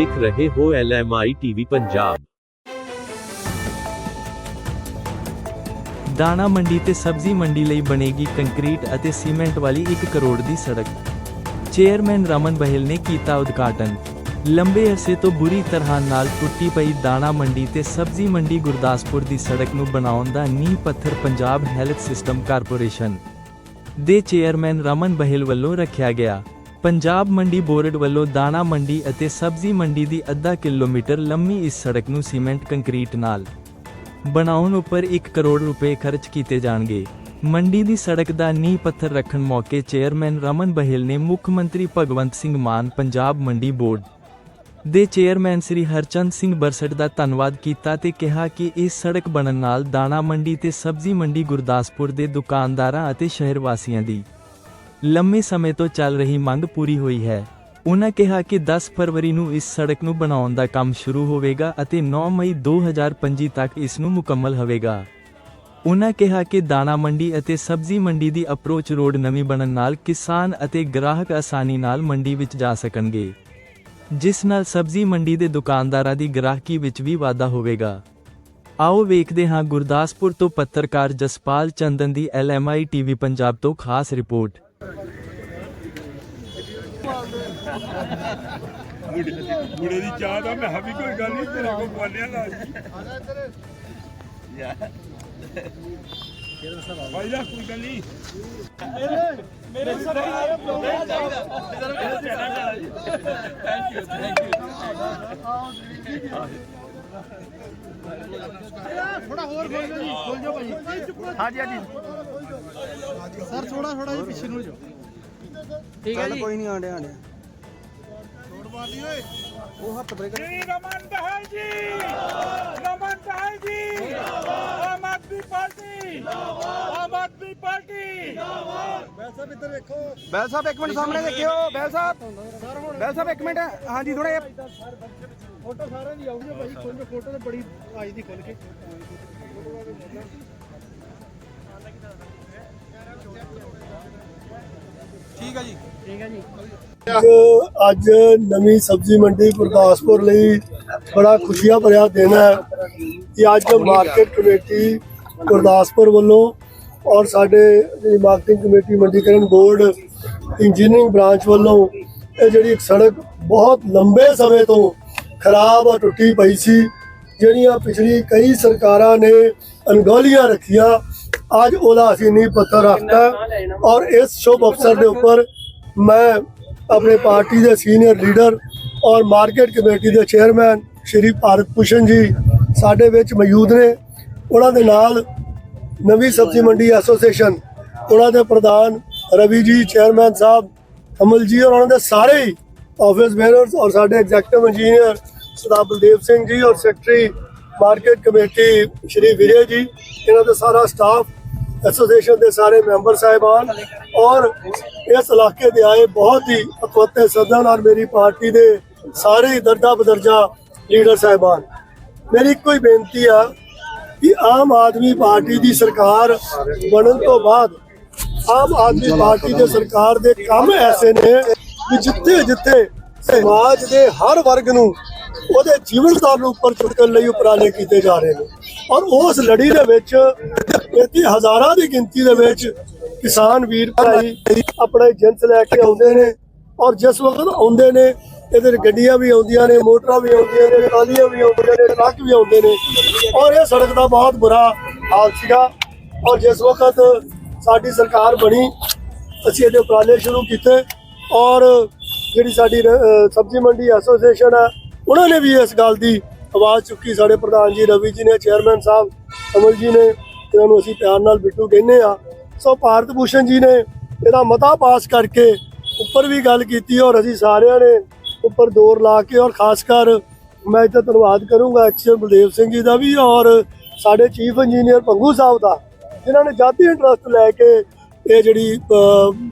ਵੇਖ ਰਹੇ ਹੋ ਐਲਐਮਆਈ ਟੀਵੀ ਪੰਜਾਬ। ਦਾਣਾ ਮੰਡੀ ਤੇ ਸਬਜ਼ੀ ਮੰਡੀ ਲਈ ਬਣੇਗੀ ਕੰਕਰੀਟ ਅਤੇ ਸੀਮੈਂਟ ਵਾਲੀ 1 ਕਰੋੜ ਦੀ ਸੜਕ। ਚੇਅਰਮੈਨ ਰਮਨ ਬਹਿਲ ਨੇ ਕੀਤਾ ਉਦਘਾਟਨ। ਲੰਬੇ ਅਰਸੇ ਤੋਂ ਬੁਰੀ ਤਰ੍ਹਾਂ ਨਾਲ ਟੁੱਟੀ ਪਈ ਦਾਣਾ ਮੰਡੀ ਤੇ ਸਬਜ਼ੀ ਮੰਡੀ ਗੁਰਦਾਸਪੁਰ ਦੀ ਸੜਕ ਨੂੰ ਬਣਾਉਣ ਦਾ ਨੀਂਹ ਪੱਥਰ ਪੰਜਾਬ ਹੈਲਥ ਸਿਸਟਮ ਕਾਰਪੋਰੇਸ਼ਨ ਦੇ ਚੇਅਰਮੈਨ ਰਮਨ ਬਹਿਲ ਵੱਲੋਂ ਰੱਖਿਆ ਗਿਆ। ਪੰਜਾਬ ਮੰਡੀ ਬੋਰਡ ਵੱਲੋਂ ਦਾਣਾ ਮੰਡੀ ਅਤੇ ਸਬਜ਼ੀ ਮੰਡੀ ਦੀ ਅੱਧਾ ਕਿਲੋਮੀਟਰ ਲੰਮੀ ਇਸ ਸੜਕ ਨੂੰ ਸੀਮੈਂਟ ਕੰਕਰੀਟ ਨਾਲ ਬਣਾਉਣ ਉੱਪਰ 1 ਕਰੋੜ ਰੁਪਏ ਖਰਚ ਕੀਤੇ ਜਾਣਗੇ। ਮੰਡੀ ਦੀ ਸੜਕ ਦਾ ਨੀਂਹ ਪੱਥਰ ਰੱਖਣ ਮੌਕੇ ਚੇਅਰਮੈਨ ਰਮਨ ਬਹਿਲ ਨੇ ਮੁੱਖ ਮੰਤਰੀ ਭਗਵੰਤ ਸਿੰਘ ਮਾਨ, ਪੰਜਾਬ ਮੰਡੀ ਬੋਰਡ ਦੇ ਚੇਅਰਮੈਨ ਸ੍ਰੀ ਹਰਚੰਦ ਸਿੰਘ ਬਰਸਟ ਦਾ ਧੰਨਵਾਦ ਕੀਤਾ ਤੇ ਕਿਹਾ ਕਿ ਇਸ ਸੜਕ ਬਣਨ ਨਾਲ ਦਾਣਾ ਮੰਡੀ ਤੇ ਸਬਜ਼ੀ ਮੰਡੀ ਗੁਰਦਾਸਪੁਰ ਦੇ ਦੁਕਾਨਦਾਰਾਂ ਅਤੇ ਸ਼ਹਿਰ ਵਾਸੀਆਂ ਦੀ ਲੰਮੇ ਸਮੇਂ ਤੋਂ ਚੱਲ ਰਹੀ ਮੰਗ ਪੂਰੀ ਹੋਈ ਹੈ। ਉਹਨਾਂ ਕਿਹਾ ਕਿ 10 ਫਰਵਰੀ ਨੂੰ ਇਸ ਸੜਕ ਨੂੰ ਬਣਾਉਣ ਦਾ ਕੰਮ ਸ਼ੁਰੂ ਹੋਵੇਗਾ ਅਤੇ 9 ਮਈ 2025 ਤੱਕ ਇਸ ਨੂੰ ਮੁਕੰਮਲ ਹੋਵੇਗਾ। ਉਹਨਾਂ ਕਿਹਾ ਕਿ ਦਾਣਾ ਮੰਡੀ ਅਤੇ ਸਬਜ਼ੀ ਮੰਡੀ ਦੀ ਅਪਰੋਚ ਰੋਡ ਨਵੀਂ ਬਣਨ ਨਾਲ ਕਿਸਾਨ ਅਤੇ ਗ੍ਰਾਹਕ ਆਸਾਨੀ ਨਾਲ ਮੰਡੀ ਵਿੱਚ ਜਾ ਸਕਣਗੇ। ਜਿਸ ਨਾਲ ਸਬਜ਼ੀ ਮੰਡੀ ਦੇ ਦੁਕਾਨਦਾਰਾਂ ਦੀ ਗ੍ਰਾਹਕੀ ਵਿੱਚ ਵੀ ਵਾਧਾ ਹੋਵੇਗਾ। ਆਓ ਵੇਖਦੇ ਹਾਂ ਗੁਰਦਾਸਪੁਰ ਤੋਂ ਪੱਤਰਕਾਰ ਜਸਪਾਲ ਚੰਦਨ ਦੀ ਐਲਐਮਆਈ ਟੀਵੀ ਪੰਜਾਬ ਤੋਂ ਖਾਸ ਰਿਪੋਰਟ। ਮੁੰਡੇ ਮੁੰਡੇ ਦੀ ਚਾਹ ਦਾ ਮੈਂ ਕਿਹਾ ਵੀ ਕੋਈ ਗੱਲ ਨਹੀਂ ਤੇਰੇ ਕੋਲ ਬੋਲਿਆ ਲਾ ਭਾਈ ਦਾ ਕੋਈ ਗੱਲ ਨਹੀਂ। ਮੇਰੇ ਸਾਰੇ ਥੋੜਾ ਹੋਰ ਖੋਲ ਜਾਓ ਜੀ ਖੋਲ ਜਾਓ ਭਾਜੀ ਹਾਂਜੀ ਹਾਂਜੀ। ਸਰ ਥੋੜਾ ਥੋੜਾ ਜਿਹਾ ਪਿੱਛੇ ਨੂੰ ਜਾਓ। ਠੀਕ ਹੈ ਜੀ। ਕੋਈ ਨਹੀਂ ਆਂਡੇ ਆਂਡੇ ਛੋੜ ਮਾਰਦੀ ਓਏ। ਉਹ ਹੱਥ ਬ੍ਰੇਕ ਜੀ ਰਮਨ ਬਹਾਲ ਜੀ। ਰਮਨ ਬਹਾਲ ਜੀ। ਆਮ ਆਦਮੀ ਪਾਰਟੀ। ਆਮ ਆਦਮੀ ਪਾਰਟੀ। ਬੈਲ ਸਾਹਿਬ ਇੱਧਰ ਵੇਖੋ। ਬੈਲ ਸਾਹਿਬ ਇੱਕ ਮਿੰਟ ਸਾਹਮਣੇ ਦੇਖਿਓ। ਬੈਲ ਸਾਹਿਬ ਬੈਲ ਸਾਹਿਬ ਇੱਕ ਮਿੰਟ। ਹਾਂਜੀ ਥੋੜਾ ਜਿਹਾ ਫੋਟੋ ਸਾਰਿਆਂ ਦੀ ਆਉਗੀ ਭਾਈ ਖੋਲ ਫੋਟੋ ਤੇ ਬੜੀ ਆਈ ਦੀ ਖੁੱਲ ਕੇ। ਠੀਕ ਹੈ ਜੀ। ਠੀਕ ਹੈ ਜੀ। ਅੱਜ ਨਵੀਂ ਸਬਜ਼ੀ ਮੰਡੀ ਗੁਰਦਾਸਪੁਰ ਲਈ ਬੜਾ ਖੁਸ਼ੀਆਂ ਭਰਿਆ ਦਿਨ ਹੈ ਕਿ ਅੱਜ ਮਾਰਕੀਟ ਕਮੇਟੀ ਗੁਰਦਾਸਪੁਰ ਵੱਲੋਂ ਔਰ ਸਾਡੇ ਮਾਰਕੀਟਿੰਗ ਕਮੇਟੀ ਮੰਡੀਕਰਨ ਬੋਰਡ ਇੰਜੀਨੀਅਰਿੰਗ ਬ੍ਰਾਂਚ ਵੱਲੋਂ ਇਹ ਜਿਹੜੀ ਇੱਕ ਸੜਕ ਬਹੁਤ ਲੰਬੇ ਸਮੇਂ ਤੋਂ ਖਰਾਬ ਔਰ ਟੁੱਟੀ ਪਈ ਸੀ ਜਿਹੜੀਆਂ ਪਿਛਲੀ ਕਈ ਸਰਕਾਰਾਂ ਨੇ ਅਣਗੌਲੀਆਂ ਰੱਖੀਆਂ ਅੱਜ ਉਹਦਾ ਅਸੀਂ ਨੀਂਹ ਪੱਥਰ ਰੱਖਤਾ ਔਰ ਇਸ ਸ਼ੁਭ ਅਵਸਰ ਦੇ ਉੱਪਰ ਮੈਂ ਆਪਣੇ ਪਾਰਟੀ ਦੇ ਸੀਨੀਅਰ ਲੀਡਰ ਔਰ ਮਾਰਕੀਟ ਕਮੇਟੀ ਦੇ ਚੇਅਰਮੈਨ ਸ਼੍ਰੀ ਭਾਰਤ ਭੂਸ਼ਣ ਜੀ ਸਾਡੇ ਵਿੱਚ ਮੌਜੂਦ ਨੇ। ਉਹਨਾਂ ਦੇ ਨਾਲ ਨਵੀਂ ਸਬਜ਼ੀ ਮੰਡੀ ਐਸੋਸੀਏਸ਼ਨ ਉਹਨਾਂ ਦੇ ਪ੍ਰਧਾਨ ਰਵੀ ਜੀ ਚੇਅਰਮੈਨ ਸਾਹਿਬ ਕਮਲ ਜੀ ਔਰ ਉਹਨਾਂ ਦੇ ਸਾਰੇ ਹੀ ਆਫਿਸ ਬੇਅਰਰਸ ਔਰ ਸਾਡੇ ਐਗਜ਼ੈਕਟਿਵ ਇੰਜੀਨੀਅਰ ਸਰਦਾਰ ਬਲਦੇਵ ਸਿੰਘ ਜੀ ਔਰ secretary market committee Shri Vijay ji ਇਹਨਾਂ ਦਾ ਸਾਰਾ ਸਟਾਫ ਐਸੋਸੀਏਸ਼ਨ ਦੇ ਸਾਰੇ ਮੈਂਬਰ ਸਾਹਿਬਾਨ ਔਰ ਇਸ ਇਲਾਕੇ ਦੇ ਆਏ ਬਹੁਤ ਹੀ ਅਕਵਤੇ ਸਦਨ ਔਰ ਮੇਰੀ ਪਾਰਟੀ ਦੇ ਸਾਰੇ ਹੀ ਦਰਜਾ ਬਦਰਜਾ ਲੀਡਰ ਸਾਹਿਬਾਨ। ਮੇਰੀ ਇੱਕੋ ਹੀ ਬੇਨਤੀ ਆ ਕਿ ਆਮ ਆਦਮੀ ਪਾਰਟੀ ਦੀ ਸਰਕਾਰ ਬਣਨ ਤੋਂ ਬਾਅਦ ਆਮ ਆਦਮੀ ਪਾਰਟੀ ਦੇ ਸਰਕਾਰ ਦੇ ਕੰਮ ਐਸੇ ਨੇ ਕਿ ਜਿੱਥੇ ਜਿੱਥੇ ਸਮਾਜ ਦੇ ਹਰ ਵਰਗ ਨੂੰ ਉਹਦੇ ਜੀਵਨ ਸਤਰ ਨੂੰ ਉੱਪਰ ਚੁੱਕਣ ਲਈ ਉਪਰਾਲੇ ਕੀਤੇ ਜਾ ਰਹੇ ਨੇ। ਔਰ ਉਸ ਲੜੀ ਦੇ ਵਿੱਚ, ਇੱਥੇ ਹਜ਼ਾਰਾਂ ਦੀ ਗਿਣਤੀ ਦੇ ਵਿੱਚ ਕਿਸਾਨ ਵੀਰ ਭਾਈ ਆਪਣੇ ਜਿੰਸ ਲੈ ਕੇ ਆਉਂਦੇ ਨੇ। ਔਰ ਜਿਸ ਵਕਤ ਆਉਂਦੇ ਨੇ ਇਹਦੇ ਗੱਡੀਆਂ ਵੀ ਆਉਂਦੀਆਂ ਨੇ, ਮੋਟਰਾਂ ਵੀ ਆਉਂਦੀਆਂ ਨੇ, ਟਰਾਲੀਆਂ ਵੀ ਆਉਂਦੀਆਂ ਨੇ, ਟਰੱਕ ਵੀ ਆਉਂਦੇ ਨੇ। ਔਰ ਇਹ ਸੜਕ ਦਾ ਬਹੁਤ ਬੁਰਾ ਹਾਲ ਸੀਗਾ। ਔਰ ਜਿਸ ਵਕਤ ਸਾਡੀ ਸਰਕਾਰ ਬਣੀ, ਅਸੀਂ ਇਹਦੇ ਉਪਰਾਲੇ ਸ਼ੁਰੂ ਕੀਤੇ। ਔਰ ਜਿਹੜੀ ਸਾਡੀ ਸਬਜ਼ੀ ਮੰਡੀ ਐਸੋਸੀਏਸ਼ਨ ਹੈ ਉਹਨਾਂ ਨੇ ਵੀ ਇਸ ਗੱਲ ਦੀ ਆਵਾਜ਼ ਚੁੱਕੀ। ਸਾਡੇ ਪ੍ਰਧਾਨ ਜੀ ਰਵੀ ਜੀ ਨੇ, ਚੇਅਰਮੈਨ ਸਾਹਿਬ ਕਮਲ ਜੀ ਨੇ, ਇਹਨਾਂ ਨੂੰ ਅਸੀਂ ਪਿਆਰ ਨਾਲ ਬਿੱਟੂ ਕਹਿੰਦੇ ਆ ਸੋ ਭਾਰਤ ਭੂਸ਼ਣ ਜੀ ਨੇ ਇਹਦਾ ਮਤਾ ਪਾਸ ਕਰਕੇ ਉੱਪਰ ਵੀ ਗੱਲ ਕੀਤੀ ਔਰ ਅਸੀਂ ਸਾਰਿਆਂ ਨੇ ਉੱਪਰ ਦੌਰ ਲਾ ਕੇ ਔਰ ਖਾਸ ਕਰ ਮੈਂ ਇੱਥੇ ਧੰਨਵਾਦ ਕਰੂੰਗਾ ਐਕਸ਼ਨ ਬਲਦੇਵ ਸਿੰਘ ਜੀ ਦਾ ਵੀ ਔਰ ਸਾਡੇ ਚੀਫ ਇੰਜੀਨੀਅਰ ਪੰਗੂ ਸਾਹਿਬ ਦਾ, ਜਿਨ੍ਹਾਂ ਨੇ ਜਾਤੀ ਇੰਟਰਸਟ ਲੈ ਕੇ ਇਹ ਜਿਹੜੀ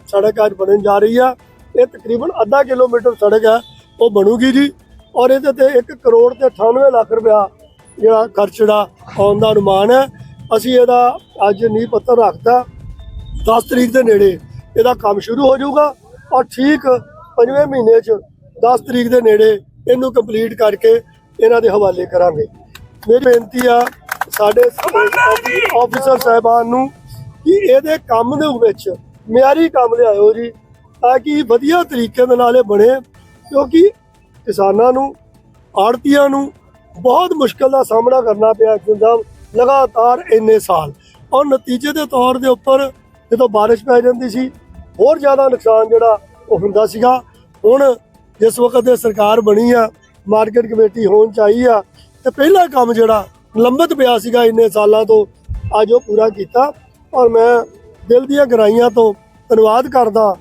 ਸੜਕ ਅੱਜ ਬਣਨ ਜਾ ਰਹੀ ਆ। ਇਹ ਤਕਰੀਬਨ ਅੱਧਾ ਕਿਲੋਮੀਟਰ ਸੜਕ ਹੈ ਉਹ ਬਣੂਗੀ ਜੀ। ਔਰ ਇਹਦੇ ਤੇ 1 ਕਰੋੜ ਤੇ 98 ਲੱਖ ਰੁਪਇਆ ਜਿਹੜਾ ਖਰਚ ਜਿਹੜਾ ਆਉਣ ਦਾ ਅਨੁਮਾਨ ਹੈ। ਅਸੀਂ ਇਹਦਾ ਅੱਜ ਨੀਂਹ ਪੱਥਰ ਰੱਖਤਾ। 10 ਤਰੀਕ ਦੇ ਨੇੜੇ ਇਹਦਾ ਕੰਮ ਸ਼ੁਰੂ ਹੋ ਜਾਊਗਾ ਔਰ ਠੀਕ ਪੰਜਵੇਂ ਮਹੀਨੇ 'ਚ 10 ਤਰੀਕ ਦੇ ਨੇੜੇ ਇਹਨੂੰ ਕੰਪਲੀਟ ਕਰਕੇ ਇਹਨਾਂ ਦੇ ਹਵਾਲੇ ਕਰਾਂਗੇ। ਮੇਰੀ ਬੇਨਤੀ ਆ ਸਾਡੇ ਆਫੀਸਰ ਸਾਹਿਬਾਨ ਨੂੰ ਕਿ ਇਹਦੇ ਕੰਮ ਦੇ ਵਿੱਚ ਮਿਆਰੀ ਕੰਮ ਲਿਆਇਓ ਜੀ, ਤਾਂ ਕਿ ਵਧੀਆ ਤਰੀਕੇ ਦੇ ਨਾਲ ਇਹ ਬਣੇ, ਕਿਉਂਕਿ ਕਿਸਾਨਾਂ ਨੂੰ ਆੜਤੀਆਂ ਨੂੰ ਬਹੁਤ ਮੁਸ਼ਕਲ ਦਾ ਸਾਹਮਣਾ ਕਰਨਾ ਪਿਆ ਪੰਜਾਬ ਲਗਾਤਾਰ ਇੰਨੇ ਸਾਲ। ਔਰ ਨਤੀਜੇ ਦੇ ਤੌਰ ਦੇ ਉੱਪਰ ਜਦੋਂ ਬਾਰਿਸ਼ ਪੈ ਜਾਂਦੀ ਸੀ, ਹੋਰ ਜ਼ਿਆਦਾ ਨੁਕਸਾਨ ਜਿਹੜਾ ਉਹ ਹੁੰਦਾ ਸੀਗਾ। ਹੁਣ ਜਿਸ ਵਕਤ ਇਹ ਸਰਕਾਰ ਬਣੀ ਆ, ਮਾਰਕੀਟ ਕਮੇਟੀ ਹੋਣ ਚਾਹੀ ਆ, ਤੇ ਪਹਿਲਾ ਕੰਮ ਜਿਹੜਾ ਲੰਬਤ ਪਿਆ ਸੀਗਾ ਇੰਨੇ ਸਾਲਾਂ ਤੋਂ, ਅੱਜ ਉਹ ਪੂਰਾ ਕੀਤਾ। ਔਰ ਮੈਂ ਦਿਲ ਦੀਆਂ ਗਰਾਈਆਂ ਤੋਂ ਧੰਨਵਾਦ ਕਰਦਾ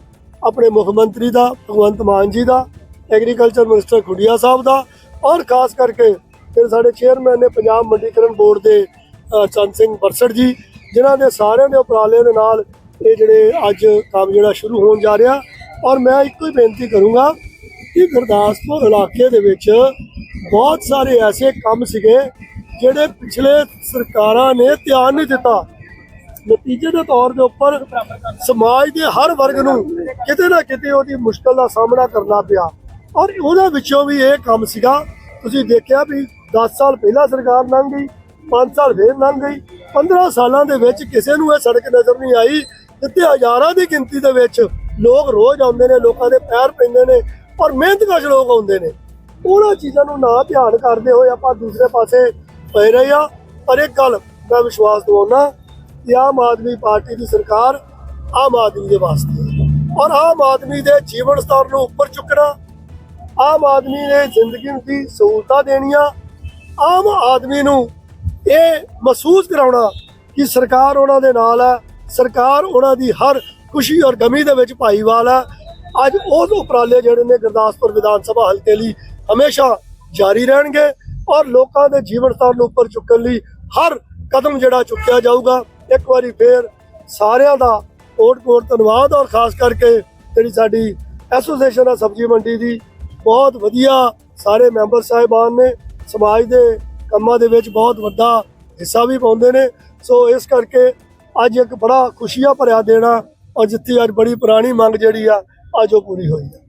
ਆਪਣੇ ਮੁੱਖ ਮੰਤਰੀ ਦਾ, ਭਗਵੰਤ ਮਾਨ ਜੀ ਦਾ ਐਗਰੀਕਲਚਰ ਮਿਨਿਸਟਰ ਖੁੱਡੀਆ ਸਾਹਿਬ ਦਾ ਔਰ ਖਾਸ ਕਰਕੇ ਫਿਰ ਸਾਡੇ ਚੇਅਰਮੈਨ ਨੇ ਪੰਜਾਬ ਮੰਡੀਕਰਨ ਬੋਰਡ ਦੇ ਚੰਦ ਸਿੰਘ ਬਰਸੜ ਜੀ, ਜਿਨ੍ਹਾਂ ਦੇ ਸਾਰਿਆਂ ਦੇ ਉਪਰਾਲੇ ਦੇ ਨਾਲ ਇਹ ਜਿਹੜੇ ਅੱਜ ਕੰਮ ਜਿਹੜਾ ਸ਼ੁਰੂ ਹੋਣ ਜਾ ਰਿਹਾ। ਔਰ ਮੈਂ ਇੱਕੋ ਹੀ ਬੇਨਤੀ ਕਰੂੰਗਾ ਕਿ ਗੁਰਦਾਸਪੁਰ ਇਲਾਕੇ ਦੇ ਵਿੱਚ ਬਹੁਤ ਸਾਰੇ ਐਸੇ ਕੰਮ ਸੀਗੇ ਜਿਹੜੇ ਪਿਛਲੇ ਸਰਕਾਰਾਂ ਨੇ ਧਿਆਨ ਨਹੀਂ ਦਿੱਤਾ। ਨਤੀਜੇ ਦੇ ਤੌਰ ਦੇ ਉੱਪਰ ਸਮਾਜ ਦੇ ਹਰ ਵਰਗ ਨੂੰ ਕਿਤੇ ਨਾ ਕਿਤੇ ਉਹਦੀ ਮੁਸ਼ਕਲ ਦਾ ਸਾਹਮਣਾ ਕਰਨਾ ਪਿਆ। ਔਰ ਉਹਦੇ ਵਿੱਚੋਂ ਵੀ ਇਹ ਕੰਮ ਸੀਗਾ, ਤੁਸੀਂ ਦੇਖਿਆ ਵੀ 10 ਸਾਲ ਪਹਿਲਾਂ ਸਰਕਾਰ ਲੰਘ ਗਈ 5 ਸਾਲ ਫੇਰ ਲੰਘ ਗਈ 15 ਸਾਲਾਂ ਦੇ ਵਿੱਚ ਕਿਸੇ ਨੂੰ ਇਹ ਸੜਕ ਨਜ਼ਰ ਨਹੀਂ ਆਈ, ਜਿੱਥੇ ਹਜ਼ਾਰਾਂ ਦੀ ਗਿਣਤੀ ਦੇ ਵਿੱਚ ਲੋਕ ਰੋਜ਼ ਆਉਂਦੇ ਨੇ, ਲੋਕਾਂ ਦੇ ਪੈਰ ਪੈਂਦੇ ਨੇ, ਔਰ ਮਿਹਨਤਕਸ਼ ਲੋਕ ਆਉਂਦੇ ਨੇ। ਉਹਨਾਂ ਚੀਜ਼ਾਂ ਨੂੰ ਨਾ ਧਿਆਨ ਕਰਦੇ ਹੋਏ ਆਪਾਂ ਦੂਸਰੇ ਪਾਸੇ ਪਏ ਰਹੇ ਆ ਪਰ ਇੱਕ ਗੱਲ ਮੈਂ ਵਿਸ਼ਵਾਸ ਦਿਵਾਉਣਾ ਕਿ ਆਮ ਆਦਮੀ ਪਾਰਟੀ ਦੀ ਸਰਕਾਰ ਆਮ ਆਦਮੀ ਦੇ ਵਾਸਤੇ ਹੈ। ਔਰ ਆਮ ਆਦਮੀ ਦੇ ਜੀਵਨ ਸਤਰ ਨੂੰ ਉੱਪਰ ਚੁੱਕਣਾ ਆਮ ਆਦਮੀ ਨੇ ਜ਼ਿੰਦਗੀ ਦੀ ਸਹੂਲਤਾਂ ਦੇਣੀਆਂ? ਆਮ ਆਦਮੀ ਨੂੰ ਇਹ ਮਹਿਸੂਸ ਕਰਾਉਣਾ ਕਿ ਸਰਕਾਰ ਉਹਨਾਂ ਦੇ ਨਾਲ ਹੈ, ਸਰਕਾਰ ਉਹਨਾਂ ਦੀ ਹਰ ਖੁਸ਼ੀ ਔਰ ਗਮੀ ਦੇ ਵਿੱਚ ਭਾਈਵਾਲ ਹੈ। ਅੱਜ ਉਹ ਉਪਰਾਲੇ ਜਿਹੜੇ ਨੇ ਗੁਰਦਾਸਪੁਰ ਵਿਧਾਨ ਸਭਾ ਹਲਕੇ ਲਈ ਹਮੇਸ਼ਾ ਜਾਰੀ ਰਹਿਣਗੇ ਔਰ ਲੋਕਾਂ ਦੇ ਜੀਵਨ ਸਤਰ ਨੂੰ ਉੱਪਰ ਚੁੱਕਣ ਲਈ ਹਰ ਕਦਮ ਜਿਹੜਾ ਚੁੱਕਿਆ ਜਾਊਗਾ। ਇੱਕ ਵਾਰੀ ਫੇਰ ਸਾਰਿਆਂ ਦਾ ਕੋਟ ਕੋਟ ਧੰਨਵਾਦ ਔਰ ਖਾਸ ਕਰਕੇ ਜਿਹੜੀ ਸਾਡੀ ਐਸੋਸੀਏਸ਼ਨ ਹੈ ਸਬਜ਼ੀ ਮੰਡੀ ਦੀ ਬਹੁਤ ਵਧੀਆ ਸਾਰੇ ਮੈਂਬਰ ਸਾਹਿਬਾਨ ਨੇ ਸਮਾਜ ਦੇ ਕੰਮਾਂ ਦੇ ਵਿੱਚ ਬਹੁਤ ਵੱਡਾ ਹਿੱਸਾ ਵੀ ਪਾਉਂਦੇ ਨੇ। ਸੋ ਇਸ ਕਰਕੇ ਅੱਜ ਇੱਕ ਬੜਾ ਖੁਸ਼ੀਆਂ ਭਰਿਆ ਦੇਣਾ ਔਰ ਜਿੱਥੇ ਅੱਜ ਬੜੀ ਪੁਰਾਣੀ ਮੰਗ ਜਿਹੜੀ ਆ, ਅੱਜ ਉਹ ਪੂਰੀ ਹੋਈ ਹੈ